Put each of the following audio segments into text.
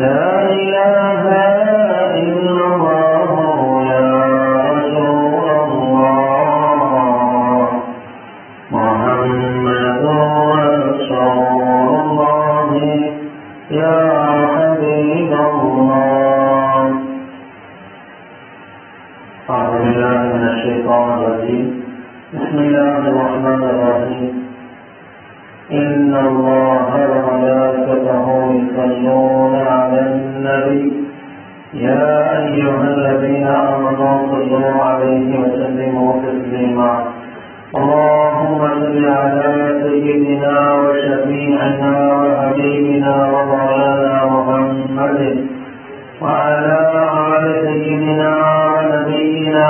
لا إله الشيطان الرجيم. بسم الله الرحمن الرحيم. إن الله وملائكته يصلون على النبي. يا أيها الذين آمنوا صلوا عليه وسلموا تسليما. اللهم صل على سيدنا وشفيعنا وحبيبنا ومولانا محمد. وعلى آل سيدنا ونبينا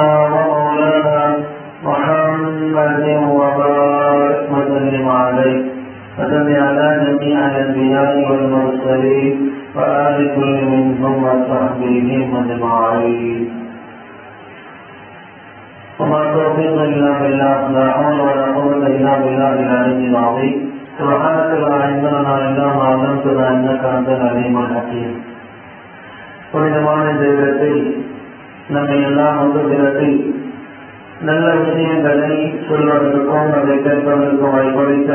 وسلم على جميع الانبياء والمرسلين وآل كل منهم وصحبهم أجمعين وما توفيق إلا بالله لا حول ولا قوة إلا بالله العلي العظيم سبحانك لا علم لنا إلا ما علمتنا إنك أنت العليم الحكيم புனிதமான தெய்வத்தில் நம்மை எல்லாம் ஒன்றுகிறத்தில் நல்ல விஷயங்களை சொல்வதற்கும் அதை கேட்பதற்கும் வாய்ப்பளித்த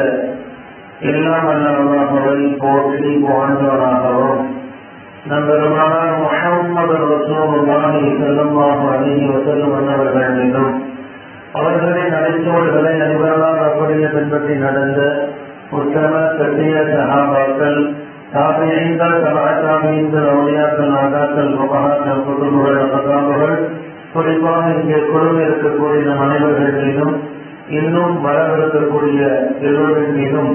எல்லாம் அல்லாஹவை போற்றி வாழ்ந்தவராகவும் நம் பெருமானார் ரசூலுல்லாஹி ஸல்லல்லாஹு அலைஹி வஸல்லம் அன்னவர்கள் மீதும் அவர்களின் நடைச்சோடுகளை நண்பர்களால் அப்படியே பின்பற்றி நடந்த உத்தம சத்திய சகாபாக்கள் தாபியங்கள் கலாச்சாரங்கள் அவுளியாக்கள் நாகாக்கள் முகமாக்கள் குடும்பங்கள் அபகாமுகள் குறிப்பாக இங்கே குழுவில் இருக்கக்கூடிய நம் அனைவர்கள் மீதும் இன்னும் வரவிருக்கக்கூடிய எல்லோரின் மீதும்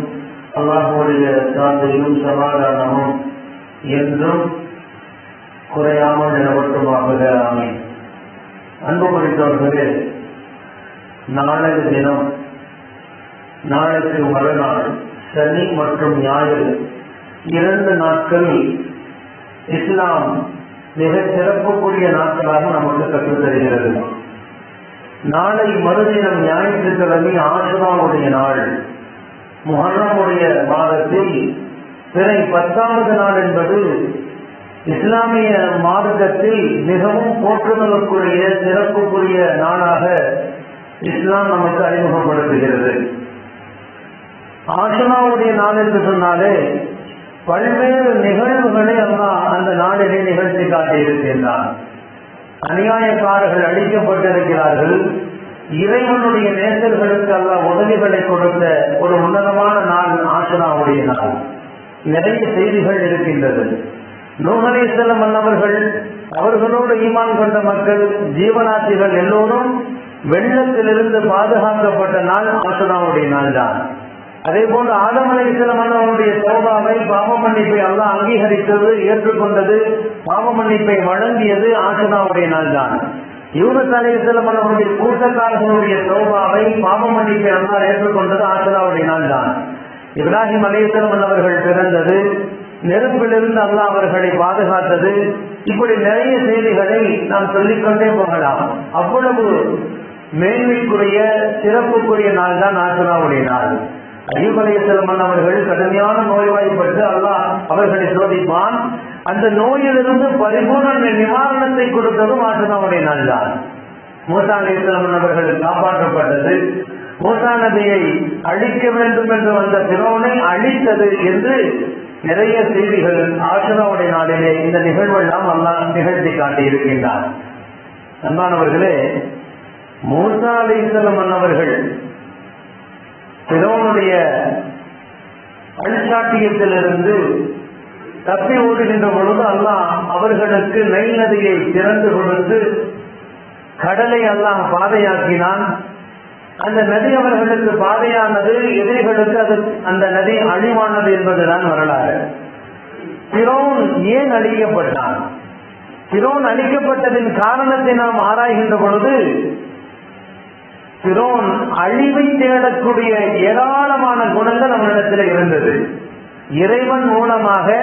அல்லாஹுடைய சாந்தையும் சமாதானமும் என்றும் குறையாமல் நிலவட்டுமாக ஆமை அன்பு குறித்தவர்களே நாளைய தினம் நாளைக்கு மறுநாள் சனி மற்றும் ஞாயிறு இரண்டு நாட்கள் இஸ்லாம் மிக சிறப்புக்குரிய நாட்களாக நமக்கு கற்றுத் தருகிறது. நாளை மறுதினம் ஞாயிற்றுக்கிழமை ஆசுராவுடைய நாள். முஹர்ரமுடைய மாதத்தில் பிறை பத்தாவது நாள் என்பது இஸ்லாமிய மார்க்கத்தில் மிகவும் போற்றுதலுக்குரிய சிறப்புக்குரிய நாளாக இஸ்லாம் நமக்கு அறிமுகப்படுத்துகிறது. ஆசுராவுடைய நாள் என்று சொன்னாலே பல்வேறு நிகழ்வுகளை அம்மா அந்த நாளிலே நிகழ்த்தி காட்டியிருக்கின்றான் அநியாயக்காரர்கள் அழிக்கப்பட்டிருக்கிறார்கள். இறைவனுடைய நேசர்களுக்கு அல்ல உதவிகளை கொடுத்த ஒரு உன்னதமான நாள் ஆசனாவுடைய நாள். நிறைய செய்திகள் இருக்கின்றது. நூகலை மன்னவர்கள் அவர்களோடு ஈமான் கொண்ட மக்கள் ஜீவனாசிகள் எல்லோரும் வெள்ளத்திலிருந்து பாதுகாக்கப்பட்ட நாள் ஆசனாவுடைய நாள் தான் அதே போன்று ஆதம் அலை அவனுடைய சோபாவை பாவ மன்னிப்பை எல்லாம் அங்கீகரித்தது ஏற்றுக்கொண்டது பாவ மன்னிப்பை வழங்கியது ஆசனாவுடைய நாள் தான் யூனஸ் அலை அவனுடைய கூட்டக்காரர்களுடைய சோபாவை பாவ மன்னிப்பை எல்லாம் ஏற்றுக்கொண்டது ஆசிராவுடைய நாள் தான் இப்ராஹிம் அலைசலம் அவர்கள் பிறந்தது நெருப்பிலிருந்து அல்லாஹ் அவர்களை பாதுகாத்தது. இப்படி நிறைய செய்திகளை நாம் சொல்லிக்கொண்டே போகலாம். அவ்வளவு மேன்மைக்குரிய சிறப்புக்குரிய நாள் தான் ஆசிராவுடைய நாள். ஐயூப் அலையசலமன் அவர்கள் கடுமையான நோய்வாய்ப்பட்டு அல்லாஹ் அவர்களை சோதிப்பான். அந்த நோயிலிருந்து பரிபூர்ண நிவாரணத்தை கொடுத்ததும் ஆசனாவுடைய நாள் தான் மூசா அலையசலமன் அவர்கள் காப்பாற்றப்பட்டது. மூசா நபியை அழிக்க வேண்டும் என்று வந்த பிறோனை அழித்தது என்று நிறைய செய்திகள் ஆசனாவுடைய நாளிலே இந்த நிகழ்வெல்லாம் அல்லாஹ் நிகழ்த்தி காட்டியிருக்கின்றார் அன்பானவர்களே மூசா அலைசலம் அவர்கள் பிறோனுடைய அழிச்சாட்டியத்திலிருந்து தப்பி ஓடுகின்ற பொழுது அல்லாஹ் அவர்களுக்கு நெல் நதியை திறந்து கொடுத்து கடலை அல்லாஹ் பாதையாக்கினான். அந்த நதி அவர்களுக்கு பாதையானது எதிரிகளுக்கு அது அந்த நதி அழிவானது என்பதுதான் வரலாறு. திரோன் ஏன் அழிக்கப்பட்டான்? திரோன் அழிக்கப்பட்டதின் காரணத்தை நாம் ஆராய்கின்ற பொழுது திரோன் அழிவை தேடக்கூடிய ஏராளமான குணங்கள் அவனிடத்தில் இருந்தது. இறைவன் மூலமாக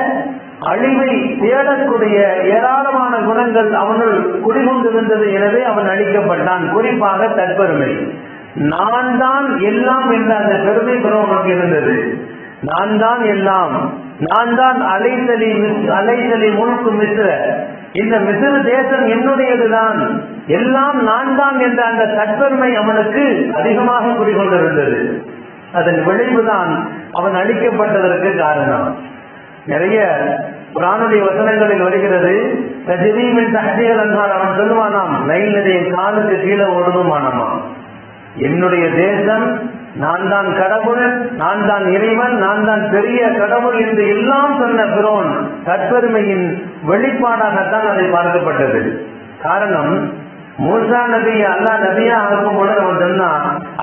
அழிவை தேடக்கூடிய ஏராளமான குணங்கள் அவனுள் குடிகொண்டிருந்தது எனவே அவன் அழிக்கப்பட்டான். குறிப்பாக தற்பெருமை. நான் தான் எல்லாம் என்ற அந்த பெருமை பெறவனுக்கு இருந்தது. நான் தான் எல்லாம். நான் தான் அலைசலி அலைசலி முழுக்கு மிஸ்ர. இந்த மிஸ்ர தேசம் என்னுடையதுதான். எல்லாம் நான் தான் என்ற அந்த தற்பெருமை அவனுக்கு அதிகமாக குடிகொண்டிருந்தது. அதன் விளைவுதான் அவன் அழிக்கப்பட்டதற்கு காரணம். நிறைய புராணுடைய வசனங்களில் வருகிறது ரஜினியின் தகதிகள் என்றால் அவன் சொல்லுவானாம் நைல் நதியின் காலுக்கு கீழே ஓடுதுமானமா என்னுடைய தேசம் நான் தான் கடவுள் நான் தான் இறைவன் நான் தான் பெரிய கடவுள் என்று எல்லாம் சொன்ன பிறோன் தற்பெருமையின் வெளிப்பாடாகத்தான் அதை பார்க்கப்பட்டது. காரணம் மூசா நபியை அல்லா நபியா ஆகும் போல நம்ம சொன்னா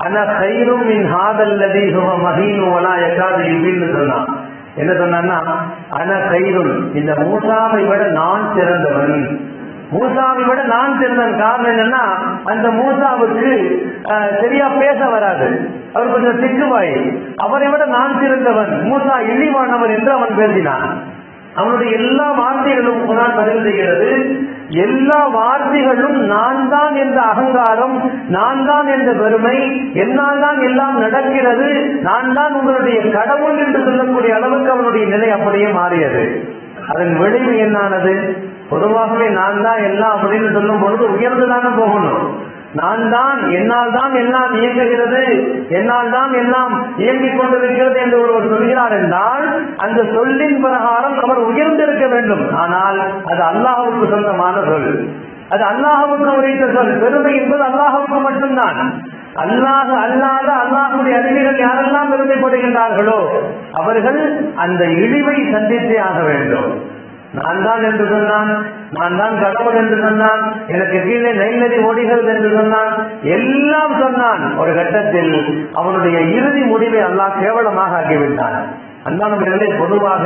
ஆனா கயிறும் மின் ஹாதல் நதி சுக மகீனு ஒலா எக்காது இபின்னு சொன்னான். என்ன சொன்னான்னா அன கயிறும் இந்த மூசாவை விட நான் சிறந்தவன். மூசாவை விட நான் சிறந்தவன் காரணம் என்னன்னா அந்த மூசாவுக்கு சரியா பேச வராது. அவர் கொஞ்சம் திக்குவாய். அவரை விட நான் சிறந்தவன் மூசா இழிவானவர் என்று அவன் பேசினான். அவனுடைய எல்லா வார்த்தைகளும் குரான் பதிவு செய்கிறது. எல்லா வார்த்தைகளும் நான் தான் என்ற அகங்காரம் நான் தான் என்ற பெருமை என்னால் தான் எல்லாம் நடக்கிறது நான் தான் உங்களுடைய கடவுள் என்று சொல்லக்கூடிய அளவுக்கு அவனுடைய நிலை அப்படியே மாறியது. அதன் விளைவு என்னானது? பொதுவாகவே நான் தான் எல்லாம் அப்படின்னு சொல்லும் பொழுது உயர்ந்துதானே போகணும். நான் தான் என்னால் தான் எல்லாம் இயங்குகிறது என்னால் தான் எல்லாம் இயங்கிக் கொண்டிருக்கிறது என்று ஒருவர் சொல்கிறார் என்றால் அந்த சொல்லின் பிரகாரம் அவர் உயர்ந்திருக்க வேண்டும். ஆனால் அது அல்லாஹுக்கு சொந்தமான சொல். அது அல்லாஹுக்கு உரைத்த சொல். பெருமை என்பது அல்லாஹுக்கு மட்டும்தான். அல்லாஹ் அல்லாத அல்லாஹுடைய அறிவிகள் யாரெல்லாம் பெருமைப்படுகின்றார்களோ அவர்கள் அந்த இழிவை சந்தித்தே ஆக வேண்டும். நான் தான் என்று சொன்னான் நான் தான் கடவுள் என்று சொன்னான் எனக்கு கீழே நெல் நதி ஓடுகிறது என்று சொன்னான் எல்லாம் சொன்னான். ஒரு கட்டத்தில் அவனுடைய இறுதி முடிவை அல்லாஹ் கேவலமாக ஆக்கிவிட்டான். அன்பானவர்களே பொதுவாக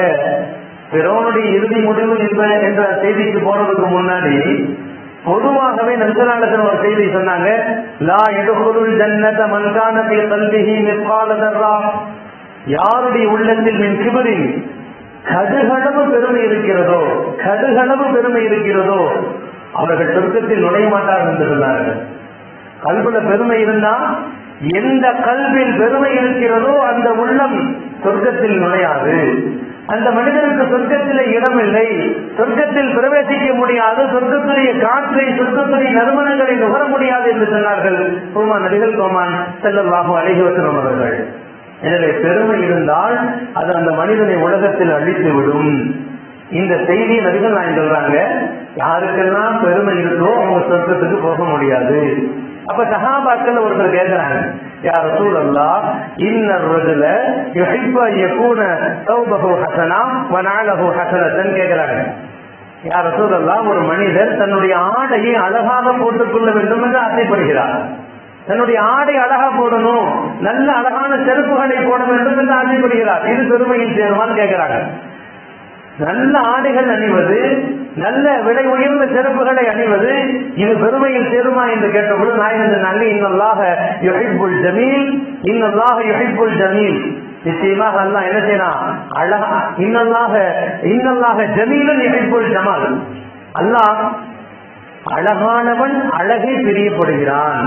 பிறவனுடைய இறுதி முடிவு என்ப என்ற செய்திக்கு போறதுக்கு முன்னாடி பொதுவாகவே நன்சனாளர்கள் ஒரு செய்தி சொன்னாங்க லா எடுகுருள் ஜன்னத மன்கானபி கல்விஹி நிற்பாலதர்ரா யாருடைய உள்ளத்தில் மின் கிபரின் கடுகளவு பெருமை இருக்கிறதோ? கடுகளவு பெருமை இருக்கிறதோ? அவர்கள் சொர்க்கத்தில் நுழைய மாட்டார்கள் என்று சொன்னார்கள். கல்வில பெருமை இருந்தா எந்த கல்வியில் பெருமை இருக்கிறதோ அந்த உள்ளம் சொர்க்கத்தில் நுழையாது. அந்த மனிதனுக்கு சொர்க்கத்திலே இடமில்லை. சொர்க்கத்தில் பிரவேசிக்க முடியாது. சொர்க்கத்துடைய காற்றை சொர்க்கத்துடைய நறுமணங்களை நுகர முடியாது என்று சொன்னார்கள். கோமான் நடிகள் கோமான் செல்லல்லாஹு அழகிவசனம் அவர்கள். எனவே பெருமை இருந்தால் அது அந்த மனிதனை உலகத்தில் அழித்து விடும் இந்த செய்தி நபிகள் நான் சொல்றாங்க யாருக்கெல்லாம் பெருமை இருக்கோ அவங்க சொர்க்கத்துக்கு போக முடியாது. அப்ப சகாபாக்கள் ஒருத்தர் கேட்கிறாங்க யார் சூழல்லா இன்னர் ரஜுல யுஹிப்ப யகூன தௌபஹு ஹசனா வனாலஹு ஹசனத்தன் கேட்கிறாங்க யார் சூழல்லா ஒரு மனிதர் தன்னுடைய ஆடையை அழகாக போட்டுக்கொள்ள வேண்டும் என்று ஆசைப்படுகிறார். தன்னுடைய ஆடை அழகா போடணும் நல்ல அழகான செருப்புகளை போட வேண்டும் என்று ஆசைப்படுகிறார் இது பெருமையில் சேருமான்னு கேட்கிறாங்க. நல்ல ஆடைகள் அணிவது நல்ல விலை உயர்ந்த செருப்புகளை அணிவது இது பெருமையில் சேருமா என்று கேட்டபோது நாயகன் நல்ல இன்னல்லாக யுஹிப்புல் ஜமீல் இன்னல்லாக யுஹிப்புல் ஜமீல். நிச்சயமாக அல்லாஹ் என்ன செய்யலாம் அழகா இன்னல்லாக இன்னல்லாக ஜமீலன் யுஹிப்புல் ஜமால். அல்லாஹ் அழகானவன் அழகை பிரியப்படுகிறான்.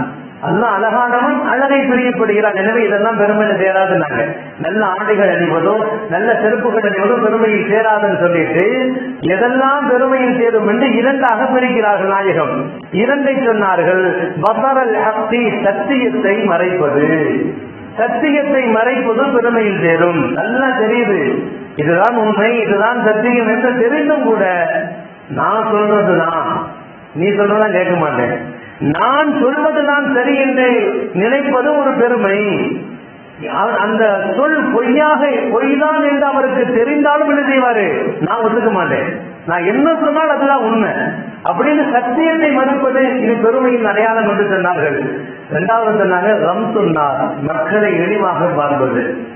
அல்ல அழகானவன் அழகை பிரியப்படுகிறான். எனவே இதெல்லாம் பெருமையில சேராதுன்னாங்க. நல்ல ஆடைகள் அணிவதோ நல்ல செருப்புகள் அணிவதோ பெருமையில் சேராதுன்னு சொல்லிட்டு எதெல்லாம் பெருமையில் சேரும் என்று இரண்டாக பிரிக்கிறார்கள் நாயகம். இரண்டை சொன்னார்கள் பசரல் அக்தி சத்தியத்தை மறைப்பது. சத்தியத்தை மறைப்பது பெருமையில் சேரும். நல்லா தெரியுது. இதுதான் உண்மை இதுதான் சத்தியம் என்று தெரிந்தும் கூட நான் சொல்றதுதான். நீ சொல்றதான் கேட்க மாட்டேன். நான் சொல்வதுதான் சரி என்று நினைப்பது ஒரு பெருமை. அந்த சொல் பொய்யாக பொய்தான் என்று அவருக்கு தெரிந்தாலும் என்ன செய்வாரு? நான் ஒத்துக்க மாட்டேன். நான் என்ன சொன்னால் அதுதான் உண்மை. அப்படின்னு சத்தியத்தை மறுப்பது இது பெருமையின் அடையாளம் என்று சொன்னார்கள். இரண்டாவது சொன்னாங்க ரம் சொன்னார். மக்களை இழிவாக பார்ப்பது.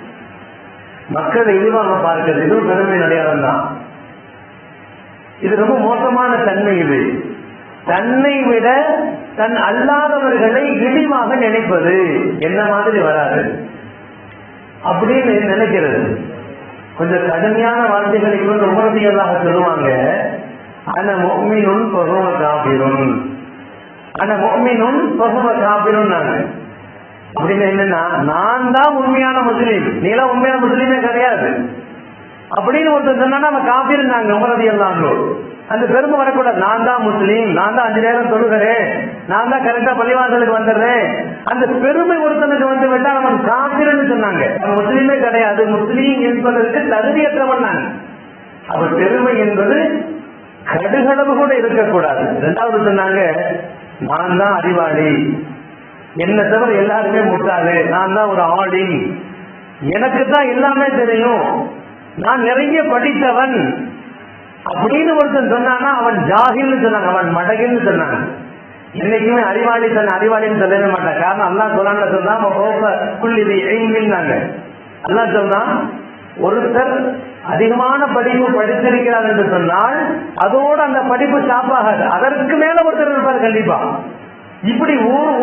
மக்களை இழிவாக பார்க்கிறது. இதுவும் பெருமையின் அடையாளம் தான். இது ரொம்ப மோசமான தன்மை இது. தன்னை விட தன் அல்லாதவர்களை இழிவாக நினைப்பது என்ன மாதிரி வராது அப்படின்னு நினைக்கிறது. கொஞ்சம் கடுமையான வார்த்தைகளை கொண்டு உமரதியல்லாக சொல்லுவாங்க. ஆனா மொம்மினும் பகுவ காப்பிரும் ஆனா மொம்மினும் பகுவ காப்பிரும் நாங்க அப்படின்னு என்னன்னா நான் தான் உண்மையான முஸ்லீம். நீலாம் உண்மையான முஸ்லீமே கிடையாது. அப்படின்னு ஒருத்தர் சொன்னா நம்ம காப்பிருந்தாங்க நாங்க உமரதி எல்லாம் அந்த பெருமை வரக்கூடாது. நான் தான் முஸ்லீம். நான் தான் அஞ்சு நேரம் தொழுகிறேன். நான் தான் கரெக்டா பள்ளிவாசலுக்கு வந்துடுறேன். அந்த பெருமை ஒருத்தனுக்கு வந்து விட்டா அவன் காப்பீர்னு சொன்னாங்க. அவன் முஸ்லீமே கிடையாது. முஸ்லீம் என்பதற்கு தகுதியற்றவன் நான் அவர் பெருமை என்பது கடுகளவு கூட இருக்கக்கூடாது. ரெண்டாவது சொன்னாங்க நான் தான் அறிவாளி. என்ன தவிர எல்லாருமே முட்டாது நான் தான் ஒரு ஆடி எனக்கு தான் எல்லாமே தெரியும். நான் நிறைய படித்தவன். அப்படின்னு ஒருத்தன் சொன்னான்னா அவன் ஜாகில்னு சொன்னாங்க அவன் மடகின்னு சொன்னாங்க என்னைக்குமே அறிவாளி தன் அறிவாளின்னு சொல்லவே மாட்டான். காரணம் அல்லா சொல்லான்னு சொன்னா புள்ளி எய்மின்னாங்க அல்லா சொன்னா ஒருத்தர் அதிகமான படிப்பு படித்திருக்கிறார் என்று சொன்னால் அதோடு அந்த படிப்பு ஸ்டாப்பாகாது அதற்கு மேல ஒருத்தர் இருப்பார் கண்டிப்பா. இப்படி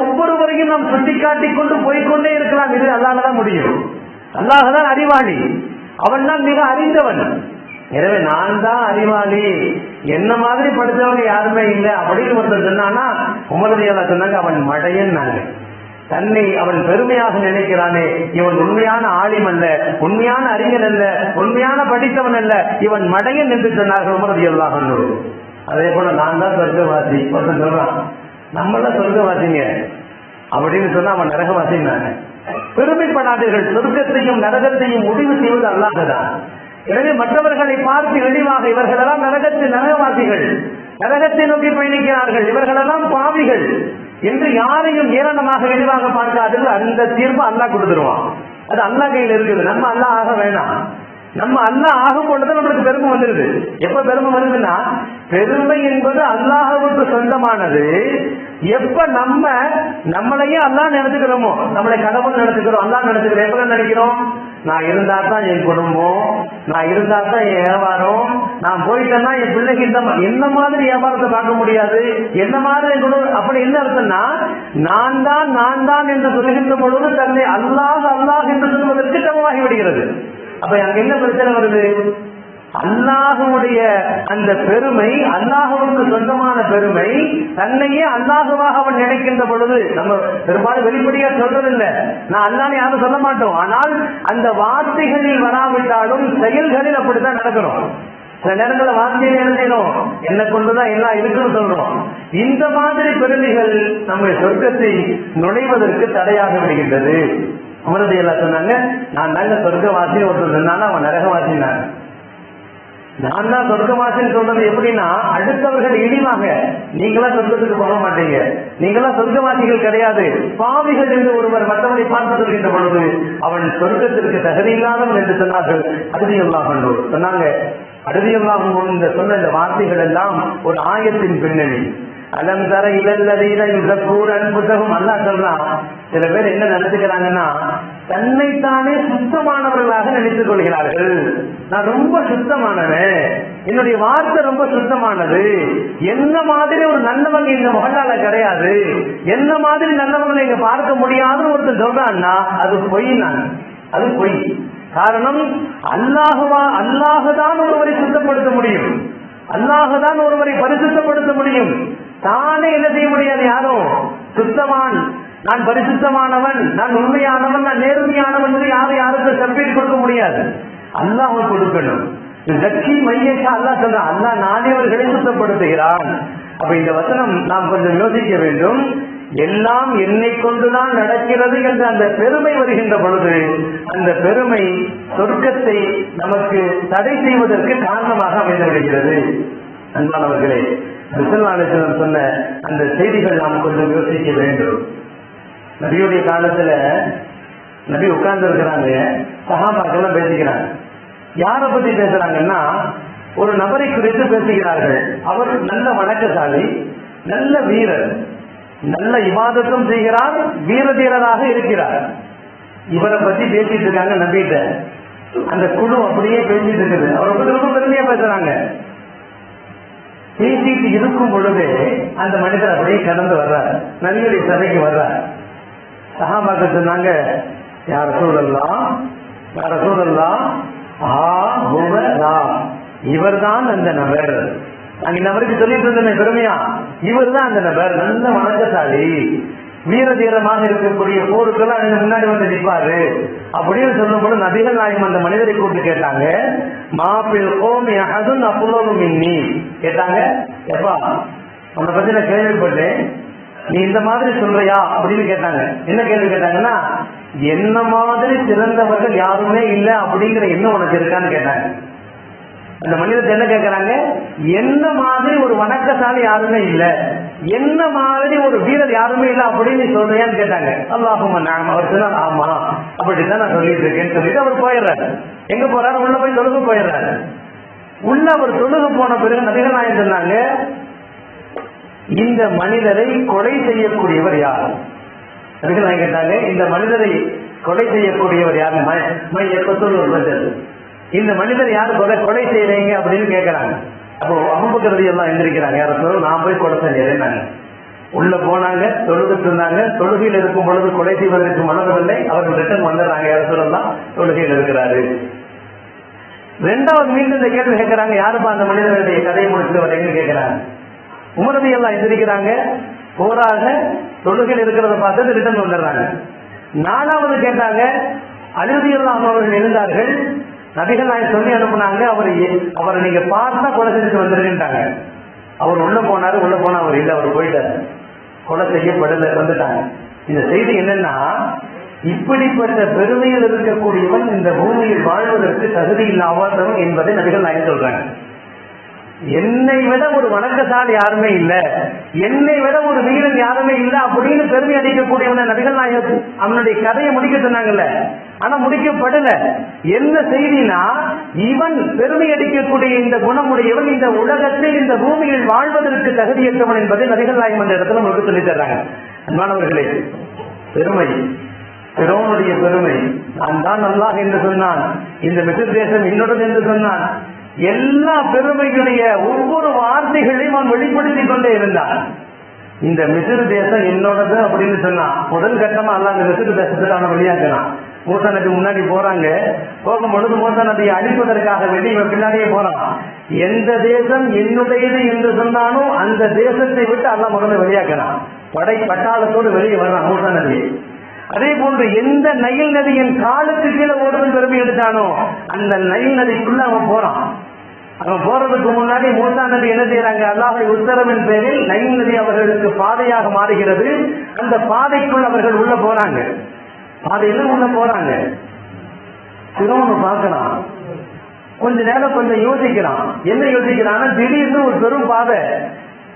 ஒவ்வொருவரையும் நாம் சுட்டிக்காட்டி கொண்டு போய்கொண்டே இருக்கலாம். இது அல்லாஹ் முடியும். அல்லாஹ் தான் அறிவாளி. அவன் தான் மிக அறிந்தவன். எனவே நான் தான் அறிவாளி. என்ன மாதிரி படித்தவங்க யாருமே இல்லை அப்படின்னு ஒருத்தர் சொன்னானா உமரதியால சொன்னாங்க அவன் மடையன்னாங்க தன்னை அவன் பெருமையாக நினைக்கிறானே. இவன் உண்மையான ஆலிம் அல்ல உண்மையான அறிஞர் அல்ல உண்மையான படித்தவன் அல்ல. இவன் மடையன் என்று சொன்னார்கள் உமரதி அல்லாஹ் அதே போல நான் தான் சொர்க்கவாசி. ஒருத்தன் சொல்றான் நம்மள சொர்க்கவாசிங்க. அப்படின்னு சொன்னா அவன் நரகவாசின்னாங்க பெருமைப்படாதீர்கள். சொர்க்கத்தையும் நரகத்தையும் முடிவு செய்வது அல்லாததான் எனவே மற்றவர்களை பார்த்து எளிவாக இவர்களெல்லாம் நரகத்தின் நரகவாசிகள். நரகத்தை நோக்கி பயணிக்கிறார்கள். இவர்களெல்லாம் பாவிகள். என்று யாரையும் ஏளனமாக எளிவாக பார்க்காதீர்கள் அந்த தீர்ப்பு அல்லா கொடுத்துருவான் அது அல்லா கையில் இருக்குது. நம்ம அல்லா ஆக வேணாம். நம்ம அல்லா ஆகும் பொழுது நம்மளுக்கு பெருமை வந்துருது. எப்ப பெருமை வருதுன்னா பெருமை என்பது அல்லாஹவுக்கு சொந்தமானது. எப்ப நம்ம நம்மளையே அல்லா நினைச்சுக்கிறோமோ நம்மளை கடவுள் நினைச்சுக்கிறோம் அல்லா நினைச்சுக்கிறோம் எப்ப நினைக்கிறோம்? நான் இருந்தா தான் என் குடும்பம் நான் இருந்தா தான் என் வியாபாரம் நான் போயிட்டேன்னா என் பிள்ளைக்கு இந்த என்ன மாதிரி வியாபாரத்தை பார்க்க முடியாது? என்ன மாதிரி என் குடும்பம் அப்படி என்ன அர்த்தம்னா நான் தான் நான் தான் என்று சொல்லுகின்ற பொழுது தன்னை அல்லாஹ் அல்லாஹ் என்று சொல்வதற்கு சமமாகி விடுகிறது. அப்ப அங்க என்ன பிரச்சனை வருது? அல்லாஹுடைய அந்த பெருமை அல்லாஹுவுக்கு சொந்தமான பெருமை தன்னையே அல்லாஹுவாக அவன் நினைக்கின்ற பொழுது நம்ம பெரும்பாலும் வெளிப்படையா சொல்றதில்லை. நான் அல்லான்னு யாரும் சொல்ல மாட்டோம். ஆனால் அந்த வார்த்தைகளில் வராவிட்டாலும் செயல்களில் அப்படித்தான் நடக்கணும் சில நேரங்களில் வார்த்தையில என்ன செய்யணும்? என்ன கொண்டுதான் எல்லாம் இருக்குன்னு சொல்றோம். இந்த மாதிரி பெருமைகள் நம்முடைய சொர்க்கத்தை நுழைவதற்கு தடையாக விடுகின்றது. அமரதி எல்லாம் சொன்னாங்க நான் தாங்க சொர்க்கவாசி ஒருத்தர் சொன்னாலும் அவன் நரகவாசினான் நான் தான் சொர்க்கவாசின்னு சொல்றது எப்படின்னா அடுத்தவர்கள் இழிவாக. நீங்களாம் சொர்க்கத்துக்கு போக மாட்டீங்க. நீங்களாம் சொர்க்கவாசிகள் கிடையாது. பாவிகள் என்று ஒருவர் மற்றவனை பார்த்து சொல்கின்ற பொழுது அவன் சொர்க்கத்திற்கு தகுதி இல்லாதவன் என்று சொன்னார்கள். அறுதியெல்லாம் சொன்னாங்க. அறுதியெல்லாம் இந்த சொன்ன இந்த வார்த்தைகள் எல்லாம் ஒரு ஆயத்தின் பின்னணி. அலம் தர இளல்லதீன யுதக்கூர் அன்புதகம் அல்லா சொல்றான். சில பேர் என்ன நடத்துக்கிறாங்கன்னா தன்னைத்தானே சுத்தமானவர்களாக நினைத்துக் கொள்கிறார்கள். நான் ரொம்ப சுத்தமானவன். என்னுடைய வார்த்தை ரொம்ப சுத்தமானது. என்ன மாதிரி ஒரு நல்லவங்க இந்த மகளால கிடையாது. என்ன மாதிரி நல்லவங்களை இங்க பார்க்க முடியாதுன்னு ஒருத்தர் சொல்றான்னா அது பொய் நான். அது பொய். காரணம் அல்லாஹுவா அல்லாஹுதான் ஒருவரை சுத்தப்படுத்த முடியும். அல்லாஹுதான் ஒருவரை பரிசுத்தப்படுத்த முடியும். தானே என்ன செய்ய முடியாது யாரும்? சுத்தமான். நான் பரிசுத்தமானவன் நான் உண்மையானவன் நான் நேர்மையானவன் யாரும் யாருக்கும் சர்டிபிகேட் கொடுக்க முடியாது. அல்லாஹ் கொடுக்கணும். லட்சி மையேஷா அல்லாஹ் சொல்றான் அல்லாஹ் நானேவர்களை சுத்தப்படுத்துகிறான். அப்ப இந்த வசனம் நாம் கொஞ்சம் யோசிக்க வேண்டும். எல்லாம் என்னை கொண்டுதான் நடக்கிறது என்ற அந்த பெருமை வருகின்ற பொழுது அந்த பெருமை சொர்க்கத்தை நமக்கு தடை செய்வதற்கு காரணமாக அமைந்துவிடுகிறது அன்பானவர்களே சொன்ன அந்த செய்திகள் நாம் கொஞ்சம் யோசிக்க வேண்டும். நபியுடைய காலத்துல நபி உட்கார்ந்து இருக்கிறாங்க சகாபாக்கெல்லாம் பேசிக்கிறாங்க. யாரை பத்தி பேசுறாங்கன்னா ஒரு நபரை குறித்து பேசுகிறார்கள். அவர் நல்ல வணக்கசாலி நல்ல வீரர். நல்ல இவாதத்தும் செய்கிறார் வீர தீரராக இருக்கிறார். இவரை பத்தி பேசிட்டு இருக்காங்க நம்பிட்ட அந்த குழு அப்படியே பேசிட்டு இருக்குது. அவரை பத்தி ரொம்ப பெருமையா பேசுறாங்க. பேசிட்டு இருக்கும் பொழுது அந்த மனிதர் அப்படியே கடந்து வர்றார். நபியுடைய சபைக்கு வர்றார். சகாபாக்க சொன்னாங்க யார சூழல்லாம் யார சூழல்லாம் ஆ இவர்தான் அந்த நபர். அங்க நபருக்கு சொல்லிட்டு இருந்தேன் பெருமையா? இவர்தான் அந்த நபர். நல்ல வணக்கசாலி. வீர தீரமாக இருக்கக்கூடிய போருக்கெல்லாம் எனக்கு முன்னாடி வந்து நிற்பாரு. அப்படின்னு சொல்லும்போது நபிகள் நாயம் அந்த மனிதரை கூப்பிட்டு கேட்டாங்க மாப்பிள் ஓம் அகதும் அப்புலோகம் இன்னி கேட்டாங்க எப்பா உன்னை பத்தி நான் கேள்விப்பட்டேன். நீ இந்த மாதிரி சொல்றியா? அப்படின்னு கேட்டாங்க. என்ன கேள்வி கேட்டாங்கன்னா என்ன மாதிரி சிறந்தவர்கள் யாருமே இல்லை அப்படிங்கிற எண்ணம் உனக்கு இருக்கான்னு கேட்டாங்க. அந்த மனிதர் என்ன கேட்கறாங்க என்ன மாதிரி ஒரு வணக்கசாலி யாருமே இல்ல. என்ன மாதிரி ஒரு வீரர் யாருமே இல்ல அப்படின்னு சொல்றியான்னு கேட்டாங்க. அல்லாஹும் நாம அவர் சொன்னார் ஆமா. அப்படித்தான் நான் சொல்லிட்டு இருக்கேன்னு சொல்லிட்டு அவர் போயிடுறாரு. எங்க போறாரு? உள்ள போய் தொழுக போயிடுறாரு. உள்ள அவர் தொழுக போன பிறகு நபிகள் நாயன் சொன்னாங்க இந்த மனிதரை கொலை செய்யக்கூடியவர் யார்? அதுக்கு கேட்டாங்க இந்த மனிதரை கொலை செய்யக்கூடியவர் யார்? எப்பத்தோடு ஒரு மனிதர் இந்த மனிதர் யார் கொலை கொலை செய்யறீங்க அப்படின்னு கேட்கறாங்க அப்போ அபுபக்கரதி எல்லாம் எந்திரிக்கிறாங்க யாரும் நான் போய் கொலை செஞ்சேன் உள்ள போனாங்க தொழுதுட்டு இருந்தாங்க. தொழுகையில் இருக்கும் பொழுது கொலை செய்வதற்கு மனதில்லை. அவர்கள் ரிட்டர்ன் வந்துடுறாங்க யார தான் தொழுகையில் இருக்கிறாரு. ரெண்டாவது மீண்டும் இந்த கேள்வி கேட்கறாங்க யாருப்பா அந்த மனிதனுடைய கதையை முடிச்சுட்டு வரீங்கன்னு கேட்கறாங்க உமரதி எல்லாம் எந்திரிக்கிறாங்க போறாங்க தொழுகையில் இருக்கிறத பார்த்து ரிட்டர்ன் வந்துடுறாங்க. நாலாவது கேட்டாங்க அழுதி எல்லாம் அவர்கள் இருந்தார்கள் நபிகள் நாயகம் சொல்லி அனுப்புனாங்க அவர் அவரை நீங்க பார்த்தா கொலை செஞ்சு வந்துருக்கின்றாங்க அவர் உள்ள போனாரு உள்ள போனா அவர் இல்லை அவர் போயிட்டார். கொலை செய்யப்படல வந்துட்டாங்க இந்த செய்தி என்னன்னா இப்படிப்பட்ட பெருமையில் இருக்கக்கூடியவன் இந்த பூமியில் வாழ்வதற்கு தகுதி இல்லாதவன் என்பதை நபிகள் நாயகம் சொல்றாங்க. என்னை விட ஒரு வணக்கசாலி யாருமே இல்ல. என்னை விட ஒரு வீரன் யாருமே இல்ல அப்படின்னு பெருமை அடிக்கக்கூடியவன நபிகள் நாயகம் அவனுடைய கதையை முடிக்க சொன்னாங்கல்ல. ஆனா முடிக்கப்படல. என்ன செய்தினா இவன் பெருமை அடிக்கக்கூடிய இந்த குணமுடையவன் இந்த உலகத்தில் இந்த பூமியில் வாழ்வதற்கு தகுதியற்றவன் என்பதை நபிகள் நாயகம் அந்த இடத்துல நமக்கு சொல்லி தர்றாங்க. மாணவர்களே பெருமை பிறவனுடைய பெருமை. நான் தான் நல்லாக என்று சொன்னான். இந்த மிசிர் தேசம் என்னுடன் என்று சொன்னான். எல்லா பெருமைகளுடைய ஒவ்வொரு வார்த்தைகளையும் அவன் வெளிப்படுத்திக் கொண்டே இருந்தான். இந்த மிசிறு தேசம் என்னோடது அப்படின்னு சொன்னான் முதல் கட்டமா அல்ல அந்த மிசிறு தேசத்துக்கு அவனை வெளியாக்குறான். மூசா நபி முன்னாடி போறாங்க. போகும்பொழுது மூசா நபியை அழிப்பதற்காக வெளி பின்னாடியே போறான். எந்த தேசம் என்னுடையது என்று சொன்னானோ அந்த தேசத்தை விட்டு அல்ல முதல்ல வெளியாக்குறான். படை பட்டாளத்தோடு வெளியே வர்றான் மூசா நபி. அதே போன்று எந்த நயில் நதியின் காலத்து கீழே ஓடுதல் பெருமை எடுத்தானோ அந்த நயில் நதிக்குள்ள அவன் போறான். அவன் போறதுக்கு முன்னாடி மூசா நதி என்ன செய்யறாங்க அல்லாஹை உத்தரவின் பேரில் நயில் நதி அவர்களுக்கு பாதையாக மாறுகிறது. அந்த பாதைக்குள் அவர்கள் உள்ள போறாங்க. பாதையில உள்ள போறாங்க. சிறுவனு பார்க்கலாம். கொஞ்ச நேரம் கொஞ்சம் யோசிக்கிறான் என்ன யோசிக்கிறான்னா திடீர்னு ஒரு பெரும் பாதை.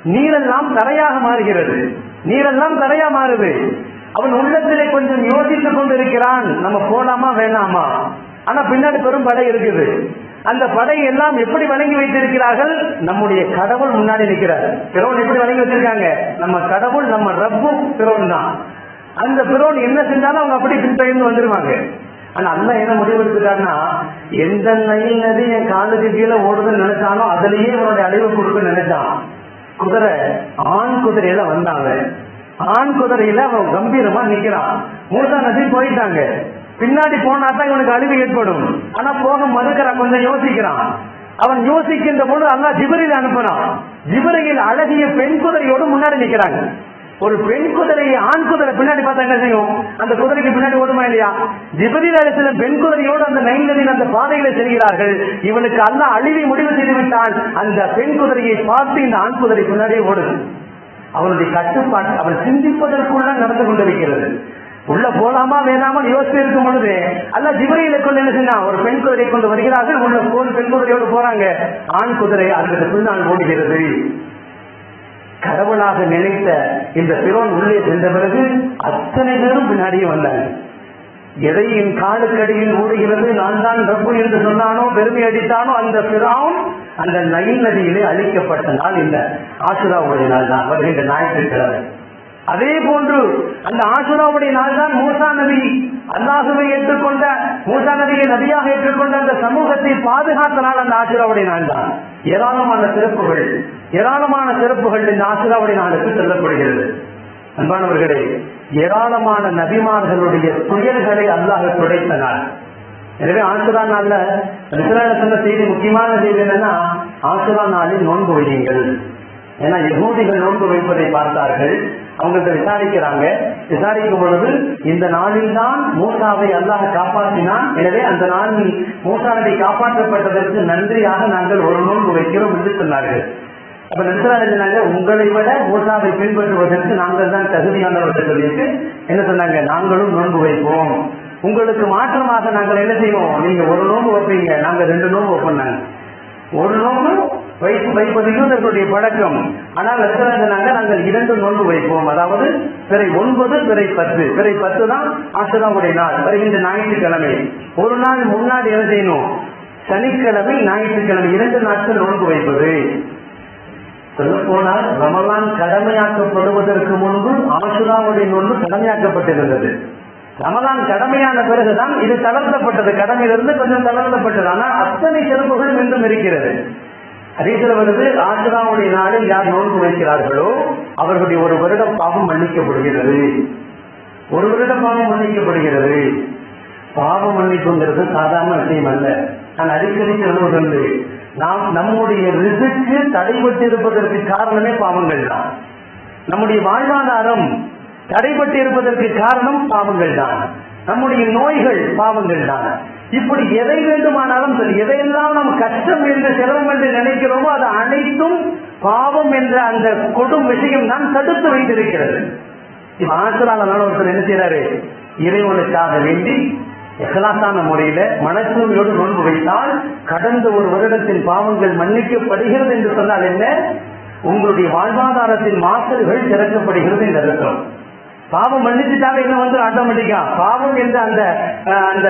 நீரெல்லாம் தரையாக மாறுகிறது. நீரெல்லாம் தரையா மாறுது. அவன் உள்ளத்திலே கொஞ்சம் யோசித்துக் கொண்டிருக்கிறான். நம்ம போலாமா வேணாமா? ஆனா பின்னாடி பெரும் படை இருக்குது. அந்த படை எல்லாம் எப்படி வழங்கி வைத்திருக்கிறார்கள்? நம்முடைய கடவுள் முன்னாடி நிற்கிறார். பிறவன் எப்படி வழங்கி வச்சிருக்காங்க? நம்ம கடவுள் நம்ம ரப்பும் பிறவன் தான். அந்த பிறவன் என்ன செஞ்சாலும் அவங்க அப்படி பின்தொடர்ந்து வந்துருவாங்க. ஆனா அல்ல என்ன முடிவு எடுத்துட்டாங்கன்னா எந்த நயில் நதி என் காலுக்கு கீழே ஓடுதுன்னு நினைச்சானோ அதுலயே அவனுடைய அழிவு கொடுக்குன்னு நினைச்சான். குதிரை ஆண் குதிரையில வந்தாங்க ஆண் குதிரையில அவன் கம்பீரமா நிக்கிறான். மூசா நதி போயிட்டாங்க. பின்னாடி போனா தான் இவனுக்கு அழிவு ஏற்படும். ஆனா போக மறுக்கிறான் கொஞ்சம் யோசிக்கிறான். அவன் யோசிக்கின்ற பொழுது அல்லா ஜிபரில் அனுப்பினான் ஜிபரையில் அழகிய பெண் குதிரையோடு முன்னாடி நிக்கிறாங்க. ஒரு பெண் குதிரையை ஆண் குதிரை பின்னாடி பார்த்தா என்ன செய்யும்? அந்த குதிரைக்கு பின்னாடி ஓடுமா இல்லையா? ஜிபரில் அழைத்த பெண் குதிரையோடு அந்த நைல் அந்த பாதையில செல்கிறார்கள். இவனுக்கு அல்ல அழிவை முடிவு செய்து அந்த பெண் குதிரையை பார்த்து இந்த ஆண் குதிரை பின்னாடியே ஓடுது. அவனுடைய கட்டுப்பாடு அவன் சிந்திப்பதற்குள்ள நடந்து கொண்டிருக்கிறது. உள்ள போலாமா வேணாமல் யோசித்து இருக்கும் பொழுது அல்ல ஜிபரையில கொண்டு என்ன செஞ்சான் ஒரு பெண் குதிரை கொண்டு வருகிறார்கள். உள்ள போன் பெண் குதிரையோடு போறாங்க. ஆண் குதிரை அதற்கு பின்னால் ஓடுகிறது. கடவுளாக நினைத்த இந்த பிறோன் உள்ளே சென்ற பிறகு அத்தனை பேரும் பின்னாடியே வந்தாங்க. எதை காலுக்கடியில் ஓடுகிறது? நான் தான் ரப்பு என்று சொன்னானோ பெருமை அடித்தானோ அந்த பிறாவும் அந்த நயின் நதியிலே அழிக்கப்பட்ட நாள் இந்த ஆசுராவுடைய நாள் தான். வருகின்ற ஞாயிற்றுக்கிழமை. அதே போன்று அந்த ஆசுராவுடைய நாள் தான் மூசா நபி. அல்லாஹுவை ஏற்றுக்கொண்ட மூசா நபியை நபியாக ஏற்றுக்கொண்ட அந்த சமூகத்தை பாதுகாத்த நாள் அந்த ஆசுராவுடைய நாள் தான் ஏராளமான சிறப்புகள் ஏராளமான சிறப்புகள் இந்த ஆசுராவுடைய நாளுக்கு சொல்லப்படுகிறது. அன்பானவர்களே ஏராளமான நபிமார்களுடைய துயர்களை அல்லாஹ் துடைத்த நாள் எனவே ஆசுரா நாள்ல சொன்ன செய்தி முக்கியமான செய்தி என்னன்னா ஆசுரா நாளில் நோன்பு வையுங்கள். ஏன்னா யகூதிகள் நோன்பு வைப்பதை பார்த்தார்கள். அவங்கள்ட்ட விசாரிக்கிறாங்க. விசாரிக்கும் பொழுது இந்த நாளில் தான் மூசாவை அல்லாஹ் காப்பாற்றினான். எனவே அந்த நாளில் மூசாவை காப்பாற்றப்பட்டதற்கு நன்றியாக நாங்கள் ஒரு நோன்பு வைக்கிறோம் என்று சொன்னார்கள். அப்ப நிறுத்தினாங்க உங்களை விட மூசாவை பின்பற்றுவதற்கு நாங்கள் தான் தகுதியானவர்கள் சொல்லிட்டு என்ன சொன்னாங்க நாங்களும் நோன்பு வைப்போம். உங்களுக்கு மாற்றமாக நாங்கள் என்ன செய்வோம்? நீங்க ஒரு நோன்பு வைப்பீங்க. நாங்க ரெண்டு நோன்பு வைப்போம் ஒரு நோன்பு வைப்பது யூதர்களுடைய பழக்கம். ஆனால் லட்சராஜனாக நாங்கள் இரண்டு நோன்பு வைப்போம். அதாவது பிறை ஒன்பது பிறை பத்து. பிறை பத்து தான் ஆசிராவுடைய நாள். வருகின்ற ஞாயிற்றுக்கிழமை. ஒரு நாள் முன்னாடி என்ன செய்யணும்? சனிக்கிழமை ஞாயிற்றுக்கிழமை இரண்டு நாட்கள் நோன்பு வைப்பது. சொல்ல போனால் ரமலான் கடமையாக்கப்படுவதற்கு முன்பு ஆசுராவுடைய நோன்பு கடமையாக்கப்பட்டிருந்தது. ரமலான் கடமையான பிறகுதான் இது தளர்த்தப்பட்டது. கடமையிலிருந்து கொஞ்சம் தளர்த்தப்பட்டது. ஆனால் அத்தனை சிறப்புகள் மீண்டும் இருக்கிறது. அதேசில வருது ஆசுராவுடைய நாளில் யார் நோன்பு வைக்கிறார்களோ அவர்களுடைய ஒரு வருடம் பாவம் மன்னிக்கப்படுகிறது. ஒரு வருடம் பாவம் மன்னிக்கப்படுகிறது. பாவம் மன்னிப்புங்கிறது சாதாரண விஷயம் அல்ல. நான் அடிக்கடி சொல்வதுண்டு நாம் நம்முடைய ரிசுக்கு தடைபட்டிருப்பதற்கு காரணமே பாவங்கள் தான். நம்முடைய வாழ்வாதாரம் தடைபட்டு இருப்பதற்கு காரணம் பாவங்கள் தான். நம்முடைய நோய்கள் பாவங்கள் தான். இப்படி எதை வேண்டுமானாலும் சரி எதையெல்லாம் நாம் கஷ்டம் என்று சிரமம் என்று நினைக்கிறோமோ அது அனைத்தும் பாவம் என்ற அந்த கொடும் விஷயம் தான் தடுத்து வைத்திருக்கிறது. இப்ப ஒருத்தர் என்ன செய்யறாரு இறைவனுக்காக வேண்டி எகலாசான முறையில மனசூரியோடு நோன்பு வைத்தால் கடந்த ஒரு வருடத்தின் பாவங்கள் மன்னிக்கப்படுகிறது என்று சொன்னால் என்ன? உங்களுடைய வாழ்வாதாரத்தின் மாசல்கள் திறக்கப்படுகிறது என்று அர்த்தம். பாவம் மன்னிச்சுட்டாங்க என்ன வந்து ஆட்டோமேட்டிக்கா பாவம் என்ற அந்த அந்த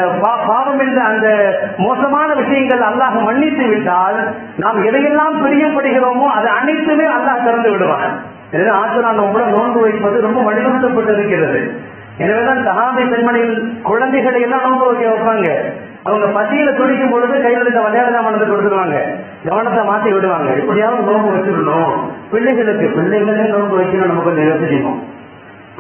பாவம் என்ற அந்த மோசமான விஷயங்கள் அல்லாஹ் மன்னித்து விட்டால் நாம் எதையெல்லாம் பிரியப்படுகிறோமோ அது அனைத்துமே அல்லாஹ் திறந்து விடுவான். எனவே ஆசிரான கூட நோன்பு வைப்பது ரொம்ப வலியுறுத்தப்பட்டிருக்கிறது எனவேதான் சகாபி பெண்மணியில் குழந்தைகளை எல்லாம் நோன்பு வைக்க வைப்பாங்க. அவங்க பசியில துடிக்கும் பொழுது கையில் இருந்த விளையாட சாமானத்தை கொடுத்துருவாங்க. கவனத்தை மாற்றி விடுவாங்க. எப்படியாவது நோன்பு வச்சிடணும். பிள்ளைகளுக்கு பிள்ளைகளே நோன்பு வைக்கணும் நம்ம கொஞ்சம் யோசிக்கணும்.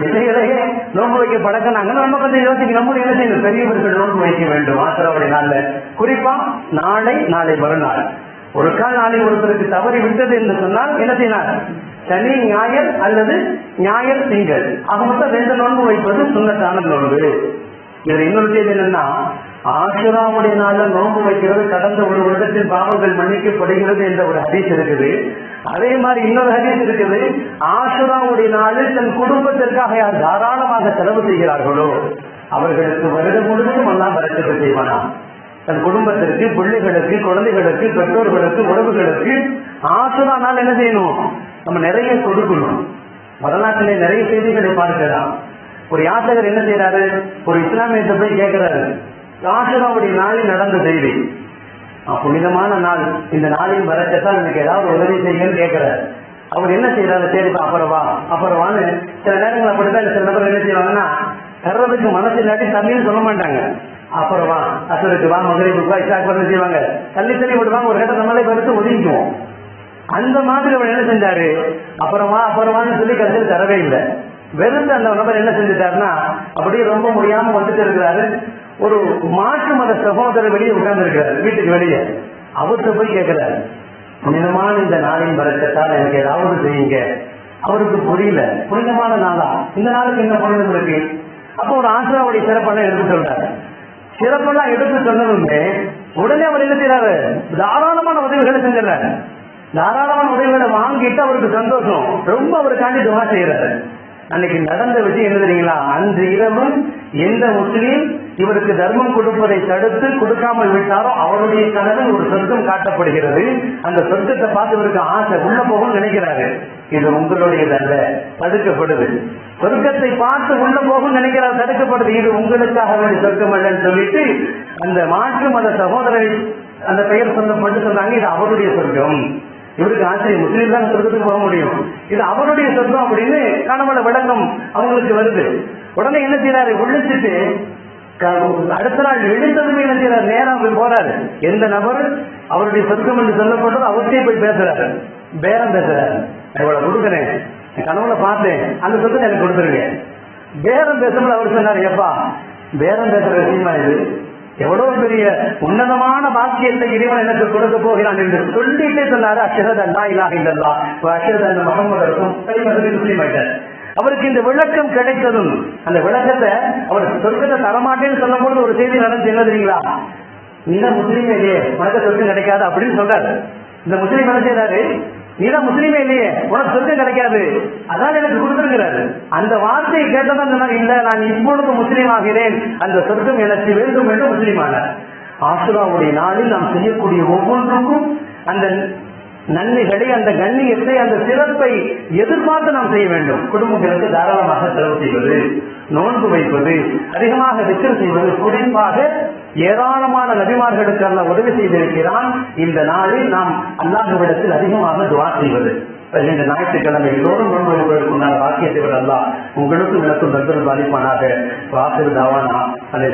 எதிரிகளையே நோன்பு வைக்க பழக்கினாங்க. நம்ம கொஞ்சம் யோசிக்க நம்மளும் என்ன செய்யணும்? பெரியவர்கள் நோன்பு வைக்க வேண்டும். ஆசிரவரை நாள்ல குறிப்பா நாளை நாளை மறுநாள். ஒரு கால் நாளை ஒருத்தருக்கு தவறி விட்டது என்று சொன்னால் என்ன செய்யலாம்? சனி ஞாயர் அல்லது ஞாயர் திங்கள். ஆக மொத்தம் ரெண்டு நோன்பு வைப்பது சுண்ணத்தான நோன்பு. இதுல இன்னொரு செய்தி என்னன்னா ஆசுராவுடைய நாள நோன்பு வைக்கிறது கடந்த ஒரு வருடத்தின் பாவங்கள் மன்னிக்கப்படுகிறது என்ற ஒரு ஹதீஸ் இருக்குது. அதே மாதிரி இன்னொரு ஹதீஸ் இருக்குது. ஆசுராவுடைய நாளில் தன் குடும்பத்திற்காக யார் தாராளமாக செலவு செய்கிறார்களோ அவர்களுக்கு வருடம் முழுவதும் எல்லாம் வரச்சத்தை செய்வானா? தன் குடும்பத்திற்கு பிள்ளைகளுக்கு குழந்தைகளுக்கு பெற்றோர்களுக்கு உறவுகளுக்கு ஆசுரா நாள் என்ன செய்யணும்? நம்ம நிறைய கொடுக்கணும். வரலாற்றிலே நிறைய செய்திகளை பார்க்கலாம். ஒரு யாத்திரர் என்ன செய்யறாரு ஒரு இஸ்லாமியத்தை போய் கேட்கிறாரு ஆசுராவுடைய நாளில் நடந்த செய்தி. புனிதமான நாள். இந்த நாளில் வரச்சத்தான் எனக்கு ஏதாவது உதவி செய்யுங்கன்னு கேட்கிறாரு. அவர் என்ன செய்யறாரு சரிப்பா அப்புறம் வா அப்புறம் வான்னு சில நேரங்கள் அப்படித்தான் சில நபர் என்ன செய்வாங்கன்னா தர்றதுக்கு மனசு இல்லாட்டி தண்ணின்னு சொல்ல மாட்டாங்க. அப்புறம் வா வா மதுரைக்கு வா இசாக்கு வந்து செய்வாங்க? தள்ளி தள்ளி விடுவாங்க. ஒரு கட்ட நம்மளே படுத்து ஒதுங்கிக்குவோம். அந்த மாதிரி அவர் என்ன செஞ்சாரு? அப்புறமா அப்புறமான்னு சொல்லி கடைசியில் தரவே இல்லை. வெறுத்து அந்த நபர் என்ன செஞ்சுட்டாருன்னா அப்படியே ரொம்ப முடியாம வந்துட்டு இருக்கிறாரு. ஒரு மாற்று மத சகோதரர் வெளியே உட்கார்ந்து வீட்டுக்கு வெளியே. அவர்கிட்ட போய் கேட்கிறார் புனிதமான இந்த நாளின் வரக்கத்தால் எனக்கு ஏதாவது செய்யுங்க. அவருக்கு புரியல. புனிதமான நாளா? இந்த நாளுக்கு என்ன புனிதம் இருக்கு? அப்போ ஒரு ஆசிராவுடைய சிறப்பெல்லாம் எடுத்து சொல்றாரு. சிறப்பெல்லாம் எடுத்து சொன்னதுமே உடனே அவர் என்ன செய்யறாரு தாராளமான உதவிகளை செஞ்சிடறாரு. தாராளமான உதவிகளை வாங்கிட்டு அவருக்கு சந்தோஷம். ரொம்ப அவருக்காண்டி துவா செய்யறாரு அன்னைக்கு நடந்த விஷயம் என்ன தெரியுங்களா? அன்று இரவு எந்த முஸ்லீம் இவருக்கு தர்மம் கொடுப்பதை தடுத்து கொடுக்காமல் விட்டாரோ அவருடைய கனவில் ஒரு சொர்க்கம் காட்டப்படுகிறது. அந்த சொர்க்கத்தை பார்த்து இவருக்கு ஆசை உள்ள போகும் நினைக்கிறாரு. இது உங்களுடையது அல்ல தடுக்கப்படுது. சொர்க்கத்தை பார்த்து உள்ள போகும் நினைக்கிறார் தடுக்கப்படுது. இது உங்களுக்காக வேண்டிய சொர்க்கம் அல்லன்னு சொல்லிட்டு அந்த மாற்று மத சகோதரர் அந்த பெயர் சொல்லப்பட்டு சொன்னாங்க இது அவருடைய சொர்க்கம். இவருக்கு ஆச்சரியம் முஸ்லீம் தான் சொர்க்கத்துக்கு போக முடியும். இது அவருடைய சொர்க்கம் அப்படின்னு கணவனை விளக்கம் அவங்களுக்கு வருது. உடனே என்ன செய்யறாரு விழிச்சிட்டு அடுத்த நாள் எழுந்ததுமே என்ன செய்யறாரு நேரம் போய் போறாரு. எந்த நபர் அவருடைய சொர்க்கம் என்று சொல்லப்படுறது அவர்கிட்டே போய் பேசுறாரு. பேரம் பேசுறாரு. இவ்வளவு கொடுக்குறேன். கனவுல பார்த்தேன். அந்த சொர்க்கத்தை எனக்கு கொடுத்துருங்க. பேரம் பேசும்போது அவர் சொன்னார் எப்பா பேரம் பேசுற விஷயமா இது? எவ்வளவு பெரிய உன்னதமான பாக்கியத்தை இறைவன் எனக்கு கொடுக்க போகிறான் என்று சொல்லிட்டே சொன்னாரு அஷரத் அல்லா இலாக இல்லல்லா அஷரத் அல்ல முகமது முஸ்லீம் ஆயிட்டார். அவருக்கு இந்த விளக்கம் கிடைத்ததும் அந்த விளக்கத்தை அவர் சொர்க்கத்தை தரமாட்டேன்னு சொல்லும் பொழுது ஒரு செய்தி நடந்து என்ன தெரியுங்களா? நீதான் முஸ்லீம் இல்லையே உனக்கு சொர்க்கம் கிடைக்காது? அப்படின்னு சொல்றாரு. இந்த முஸ்லீம் என்ன செய்யறாரு நீதான் முஸ்லீமே இல்லையே? உனக்கு சொர்க்கம் கிடைக்காது. அதான் எனக்கு கொடுத்துருக்கிறாரு. அந்த வார்த்தையை கேட்டதான் சொன்னார் இல்ல நான் இப்பொழுது முஸ்லீம் ஆகிறேன். அந்த சொர்க்கம் எனக்கு வேண்டும் என்று முஸ்லீம் ஆனார். ஆசுராவுடைய நாளில் நாம் செய்யக்கூடிய ஒவ்வொன்றுக்கும் அந்த நன்மைகளை அந்த கண்ணியத்தை அந்த சிறப்பை எதிர்பார்த்து நாம் செய்ய வேண்டும். குடும்பங்களுக்கு தாராளமாக செலவு செய்வது நோன்பு வைப்பது அதிகமாக விக்கல் செய்வது குறிப்பாக ஏராளமான நபிமார்களுக்கு அல்ல உதவி செய்திருக்கிறான். இந்த நாளில் நாம் அல்லாஹுவிடத்தில் அதிகமாக துவா செய்வது. இந்த ஞாயிற்றுக்கிழமை எல்லோரும் நோன்பு வைப்பதற்குண்டான வாக்கியத்தை அல்லா உங்களுக்கும் எனக்கும் நண்பர்கள் பாதிப்பானாக வாக்கு தாவானா. அந்த